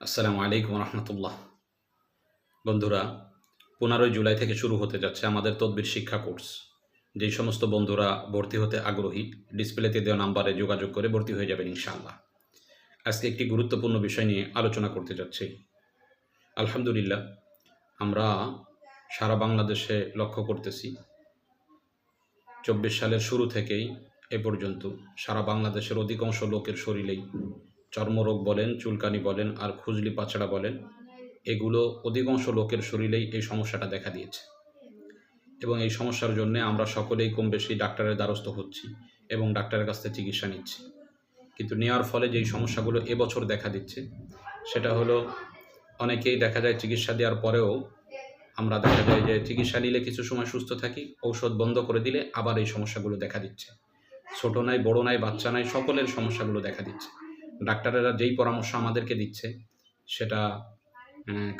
আসসালামু আলাইকুম রহমতুল্লাহ বন্ধুরা, পনেরোই জুলাই থেকে শুরু হতে যাচ্ছে আমাদের তদবির শিক্ষা কোর্স। যেই সমস্ত বন্ধুরা ভর্তি হতে আগ্রহী, ডিসপ্লেতে দেওয়া নাম্বারে যোগাযোগ করে ভর্তি হয়ে যাবেন ইনশাআল্লাহ। আজকে একটি গুরুত্বপূর্ণ বিষয় নিয়ে আলোচনা করতে যাচ্ছি। আলহামদুলিল্লাহ, আমরা সারা বাংলাদেশে লক্ষ্য করতেছি, চব্বিশ সালের শুরু থেকেই এ পর্যন্ত সারা বাংলাদেশের অধিকাংশ লোকের শরীরেই চর্মরোগ বলেন, চুলকানি বলেন, আর খুজলি পাচড়া বলেন, এগুলো অধিকাংশ লোকের শরীরেই এই সমস্যাটা দেখা দিয়েছে। এবং এই সমস্যার জন্য আমরা সকলেই কম বেশি ডাক্তারের দ্বারস্থ হচ্ছি এবং ডাক্তারের কাছ থেকে চিকিৎসা নিচ্ছি। কিন্তু নেওয়ার ফলে যেই সমস্যাগুলো এবছর দেখা দিচ্ছে, সেটা হলো অনেকেই দেখা যায় চিকিৎসা দেওয়ার পরেও আমরা দেখা যায় যে চিকিৎসা নিলে কিছু সময় সুস্থ থাকি, ঔষধ বন্ধ করে দিলে আবার এই সমস্যাগুলো দেখা দিচ্ছে। ছোট নাই, বড় নাই, বাচ্চা নাই, সকলের সমস্যাগুলো দেখা দিচ্ছে। ডাক্তারেরা যেই পরামর্শ আমাদেরকে দিচ্ছে, সেটা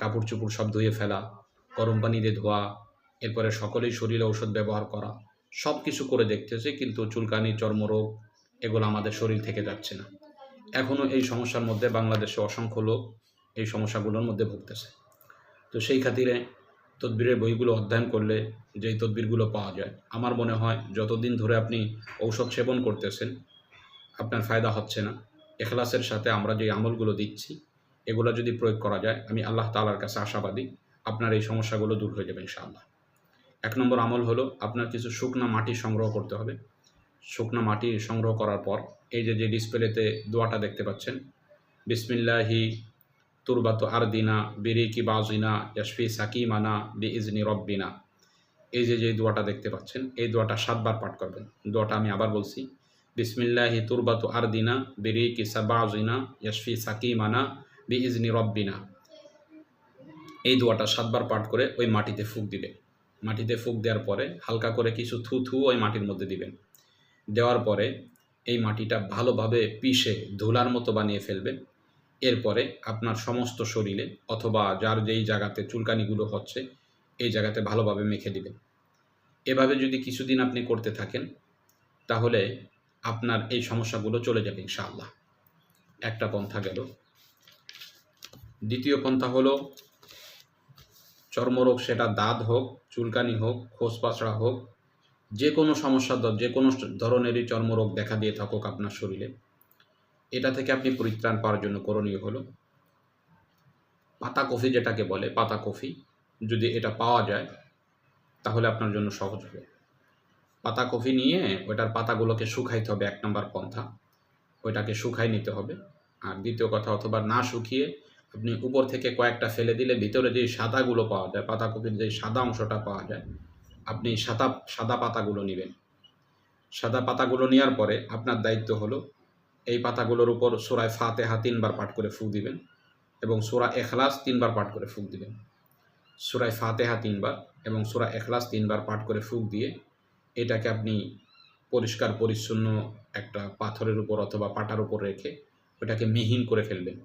কাপড় চুপড় সব ধুয়ে ফেলা, গরম পানি দিয়ে ধোয়া, এরপরে সকলেই শরীরে ঔষধ ব্যবহার করা, সব কিছু করে দেখতেছে, কিন্তু চুলকানি, চর্মরোগ এগুলো আমাদের শরীর থেকে যাচ্ছে না। এখনও এই সমস্যার মধ্যে বাংলাদেশে অসংখ্য লোক এই সমস্যাগুলোর মধ্যে ভুগতেছে। তো সেই খাতিরে তদবিরের বইগুলো অধ্যয়ন করলে যেই তদবিরগুলো পাওয়া যায়, আমার মনে হয় যতদিন ধরে আপনি ঔষধ সেবন করতেছেন, আপনার ফায়দা হচ্ছে না। এখলাসের সাথে আমরা যে আমলগুলো দিচ্ছি, এগুলো যদি প্রয়োগ করা যায়, আমি আল্লাহ তালার কাছে আশাবাদী আপনার এই সমস্যাগুলো দূর হয়ে যাবে ইনশাআল্লাহ। এক নম্বর আমল হলো আপনার কিছু শুকনা মাটি সংগ্রহ করতে হবে। শুকনা মাটি সংগ্রহ করার পর এই যে যে ডিসপ্লেতে দোয়াটা দেখতে পাচ্ছেন, বিসমিল্লাহি তুরবাত আরদিনা বিরিকি বাজিনা ইয়াসফি সাকিমানা বি ইজনি রব্বিনা। এই যে যে দোয়াটা দেখতে পাচ্ছেন, এই দোয়াটা সাতবার পাঠ করবেন। দোয়াটা আমি আবার বলছি বিসমিল্লাহি তুরবাতু আরদিনা বিরিকি সাবাজিনা ইয়াসফি সাকিমানা বি ইজনি রব্বিনা এই দোয়াটা সাতবার পাঠ করে ওই মাটিতে ফুক দিবেন মাটিতে ফুক দেওয়ার পরে হালকা করে কিছু থু থু ওই মাটির মধ্যে দিবেন। দেওয়ার পরে এই মাটিটা ভালোভাবে পিষে ধুলার মতো বানিয়ে ফেলবেন। এরপরে আপনার সমস্ত শরীরে অথবা যার যেই জায়গাতে চুলকানিগুলো হচ্ছে, এই জায়গাতে ভালোভাবে মেখে দিবেন। এভাবে যদি কিছুদিন আপনি করতে থাকেন, তাহলে আপনার এই সমস্যাগুলো চলে যাবে ইনশাআল্লাহ। একটা পন্থা গেল। দ্বিতীয় পন্থা হলো, চর্মরোগ সেটা দাঁত হোক, চুলকানি হোক, খোস পাচড়া হোক, যে কোনো সমস্যা যে কোনো ধরনেরই চর্মরোগ দেখা দিয়ে থাকুক আপনার শরীরে। এটা থেকে আপনি পরিত্রাণ পাওয়ার জন্য করণীয় হলো পাতা কফি যেটাকে বলে পাতা কফি যদি এটা পাওয়া যায়, তাহলে আপনার জন্য সহজ হবে। পাতা কফি নিয়ে ওটার পাতাগুলোকে শুকাইতে হবে এক নম্বর পন্থা। ওইটাকে শুকাই নিতে হবে। আর দ্বিতীয় কথা, অথবা না শুকিয়ে আপনি উপর থেকে কয়েকটা ফেলে দিলে ভিতরে যে সাদাগুলো পাওয়া যায়, পাতা কপির যে সাদা অংশটা পাওয়া যায়, আপনি সাদা সাদা পাতাগুলো নেবেন। সাদা পাতাগুলো নেওয়ার পরে আপনার দায়িত্ব হলো এই পাতাগুলোর উপর সোরায় ফাতেহা তিনবার পাঠ করে ফুক দিবেন এবং সোরা এখলাস তিনবার পাঠ করে ফুঁক দিবেন। সুরায় ফাতেহা তিনবার এবং সুরা এখলাস তিনবার পাঠ করে ফুঁক দিয়ে এটাকে আপনি পরিষ্কার, পরিচ্ছন্ন একটা পাথরের উপর অথবা পাটার উপর রেখে ওটাকে মিহিন করে ফেলবেন।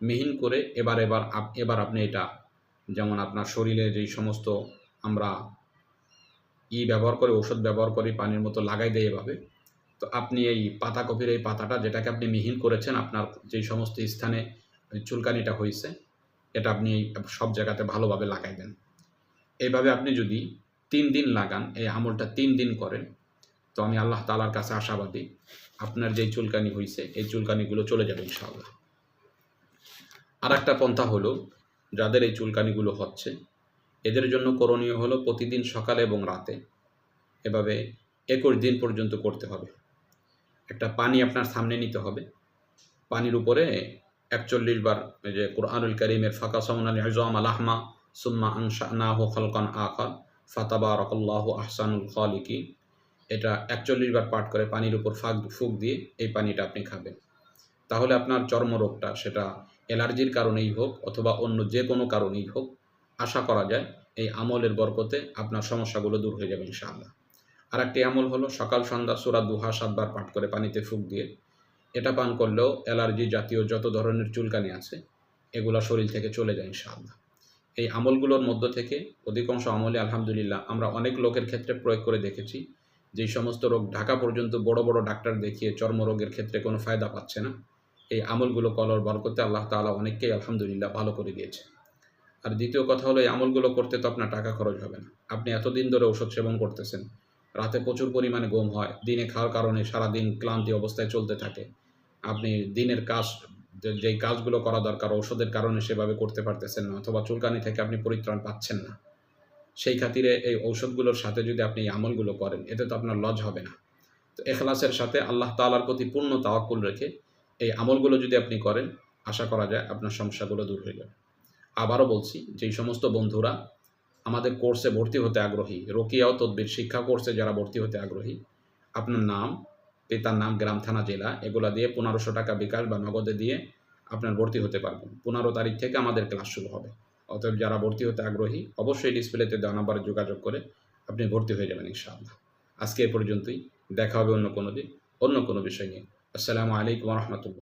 মিহিন করে এবার এবার এবার আপনি এটা যেমন আপনার শরীরে যেই সমস্ত আমরা ই ব্যবহার করে ওষুধ ব্যবহার করি, পানির মতো লাগাই দেয় এভাবে, তো আপনি এই পাতা কপির এই পাতাটা যেটাকে আপনি মিহিন করেছেন, আপনার যেই সমস্ত স্থানে চুলকানিটা হয়েছে এটা আপনি সব জায়গাতে ভালোভাবে লাগাই দেন এইভাবে আপনি যদি তিন দিন লাগান, এই আমলটা তিন দিন করেন। তো আমি আল্লাহ তালার কাছে আশাবাদী আপনার যেই চুলকানি হয়েছে এই চুলকানিগুলো চলে যাবে ইনশাআল্লাহ। আর একটা পন্থা হলো, যাদের এই চুলকানিগুলো হচ্ছে, এদের জন্য করণীয় হলো প্রতিদিন সকালে এবং রাতে, এভাবে একুশ দিন পর্যন্ত করতে হবে। একটা পানি আপনার সামনে নিতে হবে, পানির উপরে একচল্লিশ বার যে কোরআনুল করিমের ফাঁকা সামনাল আজম আলাহমা সুম্মা আনশা নাহ খলকান ফাতাবা রকল্লাহ আহসানুল খালিকি এটা একচল্লিশ বার পাঠ করে পানির উপর ফাঁক, ফুক দিয়ে এই পানিটা আপনি খাবেন। তাহলে আপনার চর্মরোগটা সেটা অ্যালার্জির কারণেই হোক অথবা অন্য যে কোনো কারণেই হোক, আশা করা যায় এই আমলের বরকতে আপনার সমস্যাগুলো দূর হয়ে যাবে ইনশাআল্লাহ। আর একটি আমল হলো সকাল, সন্ধ্যা, সুরা দুহা সাতবার পাঠ করে পানিতে ফুক দিয়ে এটা পান করলেও অ্যালার্জি জাতীয় যত ধরনের চুলকানি আছে, এগুলো শরীর থেকে চলে যায় ইনশাআল্লাহ। এই আমলগুলোর মধ্য থেকে অধিকাংশ আমলে আলহামদুলিল্লাহ আমরা অনেক লোকের ক্ষেত্রে প্রয়োগ করে দেখেছি। যেই সমস্ত রোগ ঢাকা পর্যন্ত বড় বড় ডাক্তার দেখিয়ে চর্মরোগের ক্ষেত্রে কোনো ফায়দা পাচ্ছে না, এই আমলগুলো কলর বর করতে আল্লাহ তাআলা অনেককেই আলহামদুলিল্লাহ ভালো করে দিয়েছে। আর দ্বিতীয় কথা হলো, এই আমলগুলো করতে তো আপনার টাকা খরচ হবে না। আপনি এতদিন ধরে ওষুধ সেবন করতেছেন, রাতে প্রচুর পরিমাণে ঘুম হয়, দিনে খাওয়ার কারণে সারাদিন ক্লান্তি অবস্থায় চলতে থাকে। আপনি দিনের কাজ যেই কাজগুলো করা দরকার ওষুধের কারণে সেভাবে করতে পারতেছেন না অথবা চুলকানি থেকে আপনি পরিত্রাণ পাচ্ছেন না। সেই খাতিরে এই ঔষধগুলোর সাথে যদি আপনি এই আমলগুলো করেন, এতে তো আপনার লজ হবে না। তো এখলাসের সাথে আল্লাহ তাআলার প্রতি পূর্ণ তাওয়াক্কুল রেখে এই আমলগুলো যদি আপনি করেন, আশা করা যায় আপনার সমস্যাগুলো দূর হয়ে যাবে। আবারও বলছি, যেই সমস্ত বন্ধুরা আমাদের কোর্সে ভর্তি হতে আগ্রহী রোকিয়া ও তদ্বির শিক্ষা কোর্সে যারা ভর্তি হতে আগ্রহী, আপনার নাম, পিতার নাম গ্রাম, থানা, জেলা, এগুলা দিয়ে পনেরোশো টাকা বিকাশ বা নগদে দিয়ে আপনার ভর্তি হতে পারবেন। পনেরো তারিখ থেকে আমাদের ক্লাস শুরু হবে। অতএব যারা ভর্তি হতে আগ্রহী, অবশ্যই ডিসপ্লেতে দেওয়া নাম্বারে যোগাযোগ করে আপনি ভর্তি হয়ে যাবেন ইনশাআল্লাহ। আজকে এ পর্যন্তই। দেখা হবে অন্য কোনো দিন, অন্য কোনো বিষয় নিয়ে। আসসালামু আলাইকুম রহমতুল্লাহ।